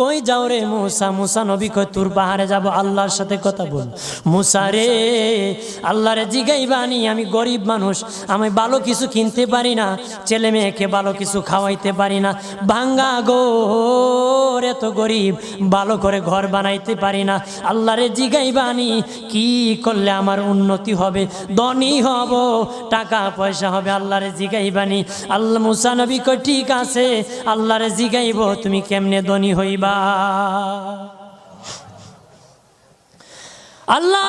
কই যাও রে মুসা? মুসা নবী কই, তোর পাহাড়ে যাব, আল্লাহর সাথে কথা বল। মুসা রে, আল্লাহরে জিগাই বানি আমি গরিব মানুষ, আমি ভালো কিছু কিনতে পারি না, ছেলে মেয়েকে ভালো কিছু খাওয়াইতে পারি না। ভাঙ্গা গোর এত গরিব, ভালো করে ঘর বানাইতে পারি না। আল্লাহরে জিগাইবানি কি করলে আমার উন্নতি হবে? ধনী হব, টাকা পয়সা হবে, আল্লাহরে জিগাইবানি আল্লাহ মুসা নবী কই ঠিক আছে, আল্লাহরে জিগাইব, তুমি কেমনে ধনী হইবা? আল্লাহ